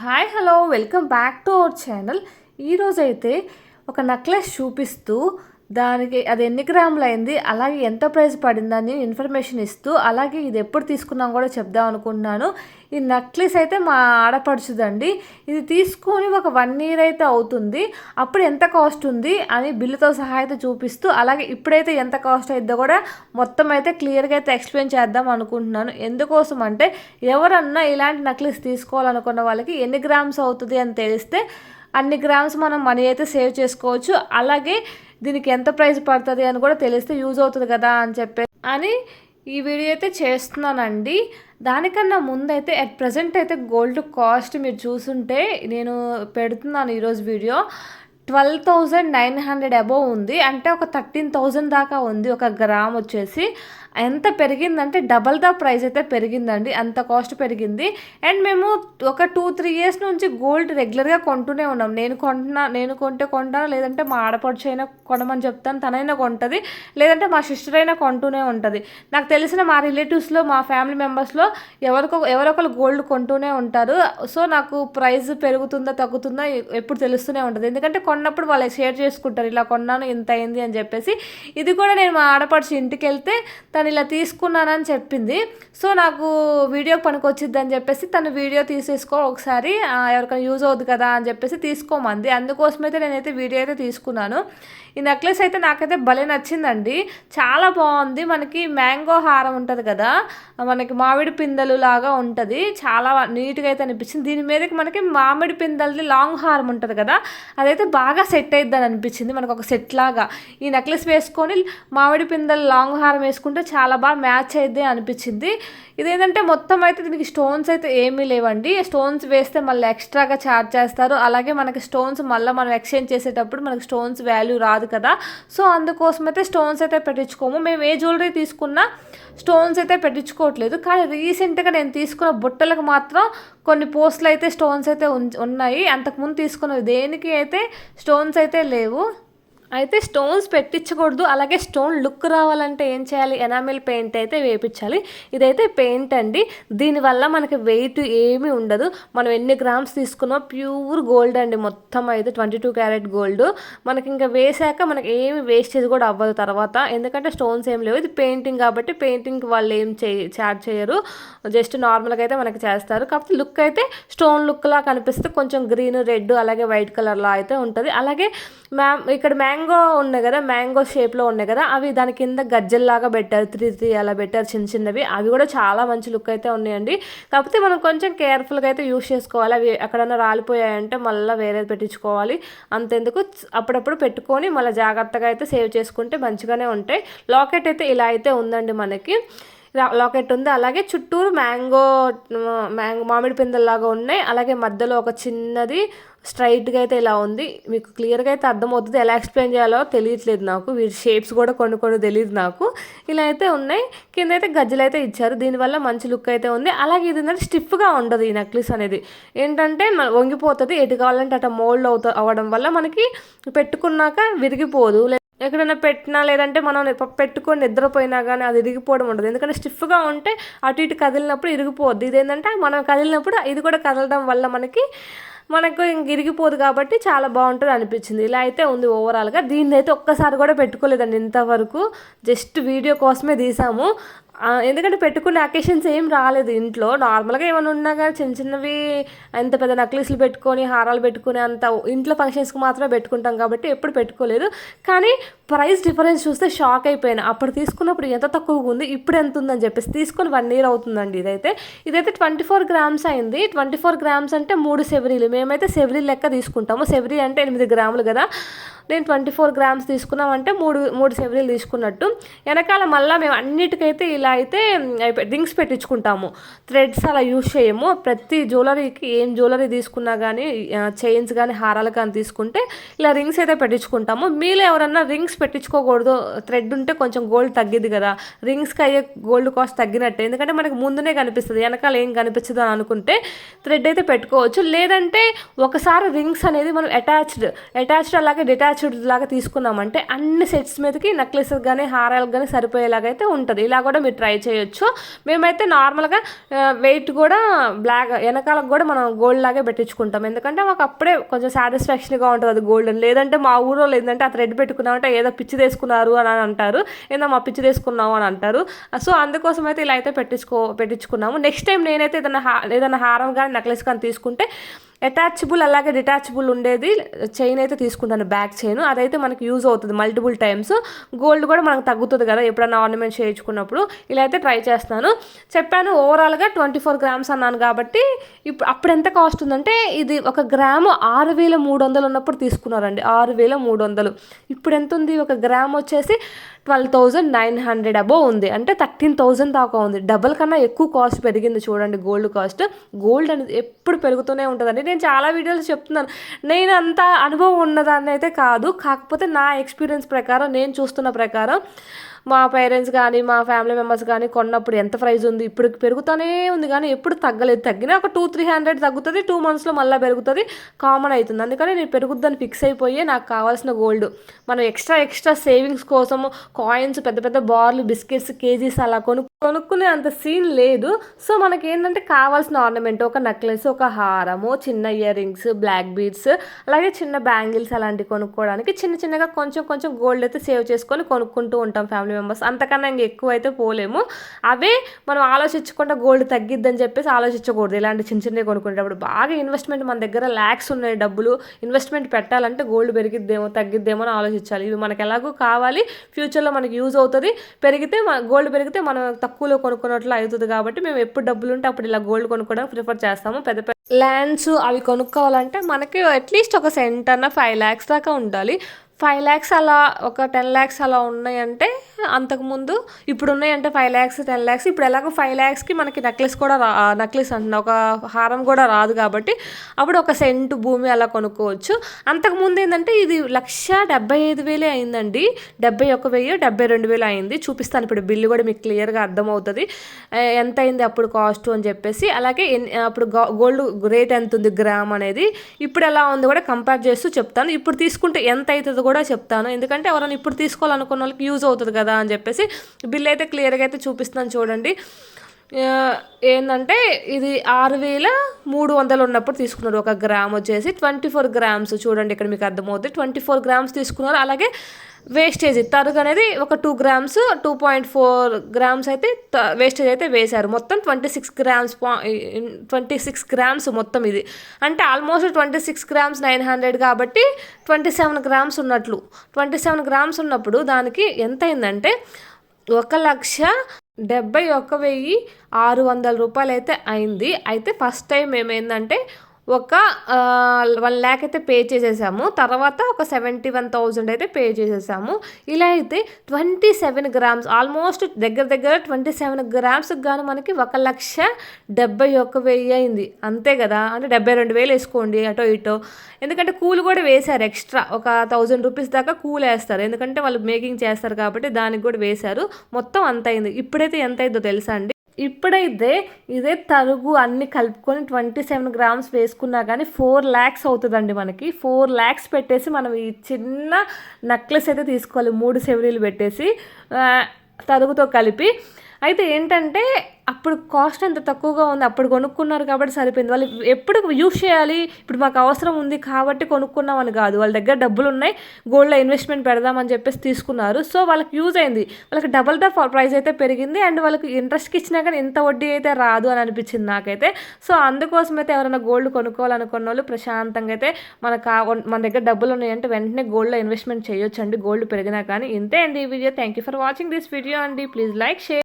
Hi hello welcome back to our channel. ఈరోజైతే ఒక necklace చూపిస్తూ దానికి అది ఎన్ని గ్రాములు అయింది అలాగే ఎంత ప్రైస్ పడిందని ఇన్ఫర్మేషన్ ఇస్తూ అలాగే ఇది ఎప్పుడు తీసుకున్నాం కూడా చెప్దాం అనుకుంటున్నాను. ఈ నెక్లెస్ అయితే మా ఆడపడుచుదండి. ఇది తీసుకొని ఒక వన్ ఇయర్ అయితే అవుతుంది. అప్పుడు ఎంత కాస్ట్ ఉంది అని బిల్లుతో సహా అయితే చూపిస్తూ అలాగే ఇప్పుడైతే ఎంత కాస్ట్ అయిద్దో కూడా మొత్తం అయితే క్లియర్గా అయితే ఎక్స్ప్లెయిన్ చేద్దాం అనుకుంటున్నాను. ఎందుకోసం అంటే ఎవరన్నా ఇలాంటి నెక్లెస్ తీసుకోవాలనుకున్న వాళ్ళకి ఎన్ని గ్రామ్స్ అవుతుంది అని తెలిస్తే అన్ని గ్రామ్స్ మనం మనీ అయితే సేవ్ చేసుకోవచ్చు. అలాగే దీనికి ఎంత ప్రైస్ పడుతుంది అని కూడా తెలిస్తే యూజ్ అవుతుంది కదా అని చెప్పి అని ఈ వీడియో అయితే చేస్తున్నానండి. దానికన్నా ముందైతే అట్ ప్రజెంట్ అయితే గోల్డ్ కాస్ట్ మీరు చూసుంటే నేను పెడుతున్నాను ఈరోజు video. Twelve thousand nine hundred above ఉంది. అంటే ఒక థర్టీన్ థౌజండ్ దాకా ఉంది ఒక గ్రామ్ వచ్చేసి. ఎంత పెరిగిందంటే డబల్ ద ప్రైస్ అయితే పెరిగిందండి. అంత కాస్ట్ పెరిగింది. అండ్ మేము ఒక టూ త్రీ ఇయర్స్ నుంచి గోల్డ్ రెగ్యులర్గా కొంటూనే ఉన్నాం. నేను కొంటున్నా నేను కొంటే కొంటాను లేదంటే మా ఆడపడుచు అయినా కొనమని చెప్తాను. తనైనా కొంటుంది లేదంటే మా సిస్టర్ అయినా కొంటూనే ఉంటుంది. నాకు తెలిసిన మా రిలేటివ్స్లో మా ఫ్యామిలీ మెంబర్స్లో ఎవరికో ఎవరొకరు గోల్డ్ కొంటూనే ఉంటారు. సో నాకు ప్రైస్ పెరుగుతుందా తగ్గుతుందా ఎప్పుడు తెలుస్తూనే ఉంటుంది. ఎందుకంటే కొన్నప్పుడు వాళ్ళు షేర్ చేసుకుంటారు ఇలా కొన్నాను ఇంత అయింది అని చెప్పేసి. ఇది కూడా నేను మా ఆడపడిచి ఇంటికి వెళ్తే తను ఇలా తీసుకున్నానని చెప్పింది. సో నాకు వీడియో పనికొచ్చిద్ది అని చెప్పేసి తను వీడియో తీసేసుకో ఒకసారి ఎవరికైనా యూజ్ అవుద్ది కదా అని చెప్పేసి తీసుకోమంది. అందుకోసమైతే నేనైతే వీడియో అయితే తీసుకున్నాను. ఈ నెక్లెస్ అయితే నాకైతే భలే నచ్చిందండి. చాలా బాగుంది. మనకి మ్యాంగో హారం ఉంటుంది కదా మనకి మామిడి పిందెలు లాగా ఉంటుంది. చాలా నీట్గా అయితే అనిపించింది దీని మీదకి మనకి మామిడి పిందెలది లాంగ్ హారం ఉంటుంది కదా అదైతే బాగా సెట్ అయిద్దని అనిపించింది మనకు ఒక సెట్ లాగా ఈ నెక్లెస్ వేసుకొని మామిడి పిందెలు లాంగ్ హారం వేసుకుంటే చాలా బాగా మ్యాచ్ అయిద్ది అనిపించింది ఇదేంటంటే మొత్తం అయితే దీనికి స్టోన్స్ అయితే ఏమీ లేవండి. స్టోన్స్ వేస్తే మళ్ళీ ఎక్స్ట్రాగా ఛార్జ్ చేస్తారు. అలాగే మనకి స్టోన్స్ మళ్ళీ మనం ఎక్స్చేంజ్ చేసేటప్పుడు మనకి స్టోన్స్ వాల్యూ రాదు. కదా సో అందుకోసం అయితే స్టోన్స్ అయితే పెట్టించుకోము. మేము ఏ జ్యువెలరీ తీసుకున్నా స్టోన్స్ అయితే పెట్టించుకోవట్లేదు. కానీ రీసెంట్గా నేను తీసుకున్న బుట్టలకు మాత్రం కొన్ని పోస్టులు అయితే స్టోన్స్ అయితే ఉన్నాయి. అంతకుముందు తీసుకున్నవి దేనికి అయితే స్టోన్స్ అయితే లేవు. అయితే స్టోన్స్ పెట్టించకూడదు. అలాగే స్టోన్ లుక్ రావాలంటే ఏం చేయాలి? ఎనామిల్ పెయింట్ అయితే వేపించాలి. ఇదైతే పెయింట్ అండి. దీనివల్ల మనకి వెయిట్ ఏమీ ఉండదు. మనం ఎన్ని గ్రామ్స్ తీసుకున్నా ప్యూర్ గోల్డ్ అండి. మొత్తం అయితే ట్వంటీ టూ క్యారెట్ గోల్డ్ మనకి ఇంకా వేసాక మనకి ఏమి వేస్టేజ్ కూడా అవ్వదు తర్వాత. ఎందుకంటే స్టోన్స్ ఏం లేవు. ఇది పెయింటింగ్ కాబట్టి పెయింటింగ్ వాళ్ళు ఏం చే చార్జ్ చేయరు. జస్ట్ నార్మల్గా అయితే మనకి చేస్తారు. కాకపోతే లుక్ అయితే స్టోన్ లుక్లా కనిపిస్తే కొంచెం గ్రీన్ రెడ్ అలాగే వైట్ కలర్లో అయితే ఉంటుంది. అలాగే మ్యామ్ ఇక్కడ మ్యాంగ్ మ్యాంగో ఉన్నాయి కదా మ్యాంగో షేప్లో ఉన్నాయి కదా అవి దాని కింద గజ్జల్లాగా పెట్టారు త్రీ త్రీ అలా పెట్టారు చిన్న చిన్నవి. అవి కూడా చాలా మంచి లుక్ అయితే ఉన్నాయండి. కాకపోతే మనం కొంచెం కేర్ఫుల్గా అయితే యూస్ చేసుకోవాలి. అవి ఎక్కడన్నా రాలిపోయాయంటే మళ్ళీ వేరేది పెట్టించుకోవాలి. అంతెందుకు అప్పుడప్పుడు పెట్టుకొని మళ్ళీ జాగ్రత్తగా అయితే సేవ్ చేసుకుంటే మంచిగానే ఉంటాయి. లాకెట్ అయితే ఇలా అయితే ఉందండి మనకి. లాకెట్ ఉంది. అలాగే చుట్టూరు మ్యాంగో మ్యాంగో మామిడి పిందెల్లాగా ఉన్నాయి. అలాగే మధ్యలో ఒక చిన్నది స్ట్రైట్గా అయితే ఇలా ఉంది? మీకు క్లియర్గా అయితే అర్థమవుతుంది. ఎలా ఎక్స్ప్లెయిన్ చేయాలో తెలియట్లేదు నాకు. వీటి షేప్స్ కూడా కొన్ని కొన్ని తెలియదు నాకు. ఇలా అయితే ఉన్నాయి. కింద అయితే గజ్జలు అయితే ఇచ్చారు. దీనివల్ల మంచి లుక్ అయితే ఉంది. అలాగే ఇది ఏంటంటే స్టిఫ్గా ఉండదు ఈ నెక్లెస్ అనేది. ఏంటంటే వంగిపోతుంది. ఎటు కావాలంటే అట్లా మోల్డ్ అవుతా అవ్వడం వల్ల మనకి పెట్టుకున్నాక విరిగిపోదు. ఎక్కడైనా పెట్టినా లేదంటే మనం పెట్టుకొని నిద్రపోయినా కానీ అది ఇరిగిపోవడం ఉండదు. ఎందుకంటే స్టిఫ్గా ఉంటే అటు ఇటు కదిలినప్పుడు ఇరిగిపోద్ది. ఇదేంటంటే మనం కదిలినప్పుడు ఇది కూడా కదలడం వల్ల మనకి మనకు ఇంక ఇరిగిపోదు కాబట్టి చాలా బాగుంటుంది అనిపించింది. ఇలా అయితే ఉంది ఓవరాల్గా దీన్ని అయితే ఒక్కసారి కూడా పెట్టుకోలేదండి ఇంతవరకు. జస్ట్ వీడియో కోసమే తీసాము. ఎందుకంటే పెట్టుకునే అకేషన్స్ ఏం రాలేదు ఇంట్లో. నార్మల్గా ఏమైనా ఉన్నా కానీ చిన్న చిన్నవి ఎంత పెద్ద నక్లీస్లు పెట్టుకొని హారాలు పెట్టుకుని అంత ఇంట్లో ఫంక్షన్స్కి మాత్రమే పెట్టుకుంటాం కాబట్టి ఎప్పుడు పెట్టుకోలేదు. కానీ ప్రైస్ డిఫరెన్స్ చూస్తే షాక్ అయిపోయాను. అప్పుడు తీసుకున్నప్పుడు ఎంత తక్కువగా ఉంది ఇప్పుడు ఎంత ఉందని చెప్పేసి తీసుకొని వన్ ఇయర్ అవుతుందండి ఇదైతే. ఇదైతే ట్వంటీ ఫోర్ గ్రామ్స్ అయింది. ట్వంటీ ఫోర్ గ్రామ్స్ అంటే మూడు సెవరీలు. మేమైతే సెవరీ లెక్క తీసుకుంటాము. సెవరీ అంటే ఎనిమిది గ్రాములు కదా. నేను ట్వంటీ ఫోర్ గ్రామ్స్ తీసుకున్నామంటే మూడు మూడు సెవరీలు తీసుకున్నట్టు. వెనకాల మళ్ళీ మేము అన్నిటికైతే ఇలా అయితే రింగ్స్ పెట్టించుకుంటాము. థ్రెడ్స్ అలా యూజ్ చేయము. ప్రతి జ్యువెలరీకి ఏం జ్యువెలరీ తీసుకున్నా కానీ చైన్స్ కానీ హారాలు కానీ తీసుకుంటే ఇలా రింగ్స్ అయితే పెట్టించుకుంటాము. మీలో ఎవరన్నా రింగ్స్ పెట్టించుకోకూడదు. థ్రెడ్ ఉంటే కొంచెం గోల్డ్ తగ్గిద్ది కదా. రింగ్స్కి అయ్యే గోల్డ్ కాస్ట్ తగ్గినట్టే. ఎందుకంటే మనకి ముందునే కనిపిస్తుంది. వెనకాల ఏం కనిపించదు అని అనుకుంటే థ్రెడ్ అయితే పెట్టుకోవచ్చు. లేదంటే ఒకసారి రింగ్స్ అనేది మనం అటాచ్డ్ అటాచ్డ్ అలాగే డిటాచ్ అటాచ్డ్ లాగా తీసుకున్నామంటే అన్ని సెట్స్ మీదకి నెక్లెస్ కానీ హారాలకు కానీ సరిపోయేలాగా అయితే ఉంటుంది. ఇలా కూడా మీరు ట్రై చేయొచ్చు. మేమైతే నార్మల్గా వెయిట్ కూడా బ్లాక్ వెనకాలకు కూడా మనం గోల్డ్ లాగే పెట్టించుకుంటాం. ఎందుకంటే మాకు అప్పుడే కొంచెం సాటిస్ఫాక్షన్గా ఉంటుంది అది గోల్డ్ లేదంటే మా ఊరో లేదంటే ఆ థ్రెడ్ పెట్టుకున్నామంటే ఏదో పిచ్చి తీసుకున్నారు అని అంటారు. ఏదో మా పిచ్చి తీసుకున్నాము అని అంటారు. సో అందుకోసం అయితే ఇలా అయితే పెట్టించుకో పెట్టించుకున్నాము. నెక్స్ట్ టైం నేనైతే ఏదైనా హా ఏదైనా హారం కానీ నెక్లెస్ కానీ తీసుకుంటే అటాచబుల్ అలాగే డిటాచబుల్ ఉండేది చైన్ అయితే తీసుకుంటాను బ్యాక్ చైన్ అదైతే మనకి యూజ్ అవుతుంది మల్టిపుల్ టైమ్స్ గోల్డ్ కూడా మనకు తగ్గుతుంది కదా ఎప్పుడైనా ఆర్నమెంట్ చేయించుకున్నప్పుడు. ఇలా అయితే ట్రై చేస్తాను చెప్పాను ఓవరాల్గా ట్వంటీ ఫోర్ గ్రామ్స్ అన్నాను కాబట్టి ఇప్పుడు అప్పుడు ఎంత కాస్ట్ ఉందంటే ఇది ఒక గ్రాము ఆరు వేల మూడు వందలు ఉన్నప్పుడు తీసుకున్నారండి. ఆరు వేల మూడు వందలు. ఇప్పుడు ఎంత ఉంది? ఒక గ్రామ్ వచ్చేసి twelve thousand nine hundred above ఉంది. అంటే థర్టీన్ థౌజండ్ దాకా ఉంది. డబల్ కన్నా ఎక్కువ కాస్ట్ పెరిగింది చూడండి గోల్డ్ కాస్ట్ గోల్డ్ అనేది ఎప్పుడు పెరుగుతూనే ఉంటుందండి. నేను చాలా వీడియోస్ చెప్తున్నాను. నేను అంత అనుభవం ఉన్నదాన్ని అయితే కాదు. కాకపోతే నా ఎక్స్పీరియన్స్ ప్రకారం నేను చూస్తున్న ప్రకారం మా పేరెంట్స్ కానీ మా ఫ్యామిలీ మెంబర్స్ కానీ కొన్నప్పుడు ఎంత ప్రైస్ ఉంది? ఇప్పుడు పెరుగుతూనే ఉంది కానీ ఎప్పుడు తగ్గలేదు. తగ్గినా ఒక టూ త్రీ హండ్రెడ్ తగ్గుతుంది. టూ మంత్స్లో మళ్ళీ పెరుగుతుంది. కామన్ అవుతుంది. అందుకని నేను పెరుగుద్దని ఫిక్స్ అయిపోయి నాకు కావాల్సిన గోల్డ్ మనం ఎక్స్ట్రా ఎక్స్ట్రా సేవింగ్స్ కోసము కాయిన్స్ పెద్ద పెద్ద బార్లు బిస్కెట్స్ కేజీస్ అలా కొను కొనుక్కునే అంత సీన్ లేదు. సో మనకి ఏంటంటే కావాల్సిన ఆర్నమెంట్ ఒక నెక్లెస్ ఒక హారము చిన్న ఇయర్ రింగ్స్ బ్లాక్ బీడ్స్ అలాగే చిన్న బ్యాంగిల్స్ అలాంటివి కొనుక్కోవడానికి చిన్న చిన్నగా కొంచెం కొంచెం గోల్డ్ అయితే సేవ్ చేసుకొని కొనుక్కుంటూ ఉంటాం ఫ్యామిలీ ఫ్యామిలీ మెంబర్స్ అంతకన్నా ఇంకా ఎక్కువ అయితే పోలేము. అవే మనం ఆలోచించకుండా గోల్డ్ తగ్గిద్దని చెప్పేసి ఆలోచించకూడదు. ఇలాంటి చిన్న చిన్నవి కొనుక్కునేటప్పుడు బాగా ఇన్వెస్ట్మెంట్ మన దగ్గర ల్యాక్స్ ఉన్నాయి డబ్బులు. ఇన్వెస్ట్మెంట్ పెట్టాలంటే గోల్డ్ పెరిగిద్దేమో తగ్గిద్దేమో అని ఆలోచించాలి. ఇవి మనకు ఎలాగో కావాలి. ఫ్యూచర్లో మనకి యూజ్ అవుతుంది. పెరిగితే గోల్డ్ పెరిగితే మనం తక్కువలో కొనుక్కున్నట్లు అవుతుంది కాబట్టి మేము ఎప్పుడు డబ్బులు ఉంటే అప్పుడు ఇలా గోల్డ్ కొనుక్కోవడానికి ప్రిఫర్ చేస్తాము. పెద్ద పెద్ద ల్యాండ్స్ అవి కొనుక్కోవాలంటే మనకి అట్లీస్ట్ ఒక సెంట్ అన్న ఫైవ్ ల్యాక్స్ దాకా ఉండాలి. ఫైవ్ ల్యాక్స్ అలా ఒక టెన్ ల్యాక్స్ అలా ఉన్నాయంటే అంతకుముందు ఇప్పుడు ఉన్నాయంటే ఫైవ్ ల్యాక్స్ టెన్ ల్యాక్స్ ఇప్పుడు ఎలాగో ఫైవ్ ల్యాక్స్కి మనకి నెక్లెస్ కూడా రా నెక్లెస్ అంటున్నా. ఒక హారం కూడా రాదు కాబట్టి అప్పుడు ఒక సెంటు భూమి అలా కొనుక్కోవచ్చు. అంతకుముందు ఏంటంటే ఇది లక్ష డెబ్బై ఐదు వేలే అయిందండి. డెబ్బై ఒక వెయ్యి డెబ్బై రెండు వేలు అయింది. చూపిస్తాను ఇప్పుడు బిల్లు కూడా మీకు క్లియర్గా అర్థమవుతుంది. ఎంత అయింది అప్పుడు కాస్ట్ అని చెప్పేసి. అలాగే అప్పుడు గోల్డ్ రేట్ ఎంత ఉంది గ్రామ్ అనేది. ఇప్పుడు ఎలా ఉంది కూడా కంపేర్ చేస్తూ చెప్తాను. ఇప్పుడు తీసుకుంటే ఎంత అవుతుంది కూడా కూడా చెప్తాను. ఎందుకంటే ఎవరైనా ఇప్పుడు తీసుకోవాలనుకున్న వాళ్ళకి యూజ్ అవుతుంది కదా అని చెప్పేసి బిల్ అయితే క్లియర్గా అయితే చూపిస్తాను చూడండి. ఏంటంటే ఇది ఆరు వేల మూడు వందలు ఉన్నప్పుడు తీసుకున్నారు. ఒక గ్రామ్ వచ్చేసి ట్వంటీ ఫోర్ గ్రామ్స్. చూడండి ఇక్కడ మీకు అర్థమవుతుంది ట్వంటీ ఫోర్ గ్రామ్స్ తీసుకున్నారు. అలాగే వేస్టేజ్ తరుగు అనేది ఒక two grams two point four grams అయితే వేస్టేజ్ అయితే వేశారు. మొత్తం twenty six grams twenty six grams మొత్తం ఇది. అంటే almost twenty six grams nine hundred కాబట్టి ట్వంటీ సెవెన్ గ్రామ్స్ ఉన్నట్లు. ట్వంటీ సెవెన్ గ్రామ్స్ ఉన్నప్పుడు దానికి ఎంత అయిందంటే ఒక లక్ష డెబ్బై ఒక్క వెయ్యి ఆరు వందల రూపాయలు అయితే అయింది. అయితే ఫస్ట్ టైం ఏమైందంటే ఒక వన్ ల్యాక్ అయితే పే చేసేసాము. తర్వాత ఒక సెవెంటీ వన్ థౌజండ్ అయితే పే చేసేసాము. ఇలా అయితే ట్వంటీ సెవెన్ గ్రామ్స్ ఆల్మోస్ట్ దగ్గర దగ్గర ట్వంటీ సెవెన్ గ్రామ్స్కి గాను మనకి ఒక లక్ష డెబ్బై ఒక్క వెయ్యి అయింది. అంతే కదా? అంటే డెబ్బై రెండు వేలు వేసుకోండి అటో ఇటో. ఎందుకంటే కూల్ కూడా వేశారు ఎక్స్ట్రా. ఒక థౌజండ్ రూపీస్ దాకా కూల్ వేస్తారు. ఎందుకంటే వాళ్ళు మేకింగ్ చేస్తారు కాబట్టి దానికి కూడా వేశారు. మొత్తం అంత అయింది. ఇప్పుడైతే ఎంత అయిందో తెలుసా అండి? ఇప్పుడైతే ఇదే తరుగు అన్ని కలుపుకొని ట్వంటీ సెవెన్ గ్రామ్స్ వేసుకున్నా కానీ ఫోర్ ల్యాక్స్ అవుతుందండి మనకి. ఫోర్ ల్యాక్స్ పెట్టేసి మనం ఈ చిన్న నెక్లెస్ అయితే తీసుకోవాలి. మూడు సెవరీలు పెట్టేసి తరుగుతో కలిపి. అయితే ఏంటంటే అప్పుడు కాస్ట్ ఎంత తక్కువగా ఉంది అప్పుడు కొనుక్కున్నారు కాబట్టి సరిపోయింది. వాళ్ళు ఎప్పుడు యూస్ చేయాలి ఇప్పుడు మాకు అవసరం ఉంది కాబట్టి కొనుక్కున్నామని కాదు. వాళ్ళ దగ్గర డబ్బులు ఉన్నాయి గోల్డ్లో ఇన్వెస్ట్మెంట్ పెడదామని చెప్పేసి తీసుకున్నారు. సో వాళ్ళకి యూజ్ అయింది. వాళ్ళకి డబల్ ద ప్రైస్ అయితే పెరిగింది అండ్ వాళ్ళకి ఇంట్రెస్ట్కి ఇచ్చినా కానీ ఇంత వడ్డీ అయితే రాదు అని అనిపించింది నాకైతే. సో అందుకోసం అయితే ఎవరైనా గోల్డ్ కొనుక్కోవాలనుకున్న వాళ్ళు ప్రశాంతంగా అయితే మన కా మన దగ్గర డబ్బులు ఉన్నాయంటే వెంటనే గోల్డ్లో ఇన్వెస్ట్మెంట్ చేయొచ్చండి. గోల్డ్ పెరిగినా కానీ ఇంతే అండి ఈ video. Thank you for watching this video అండి. Please like share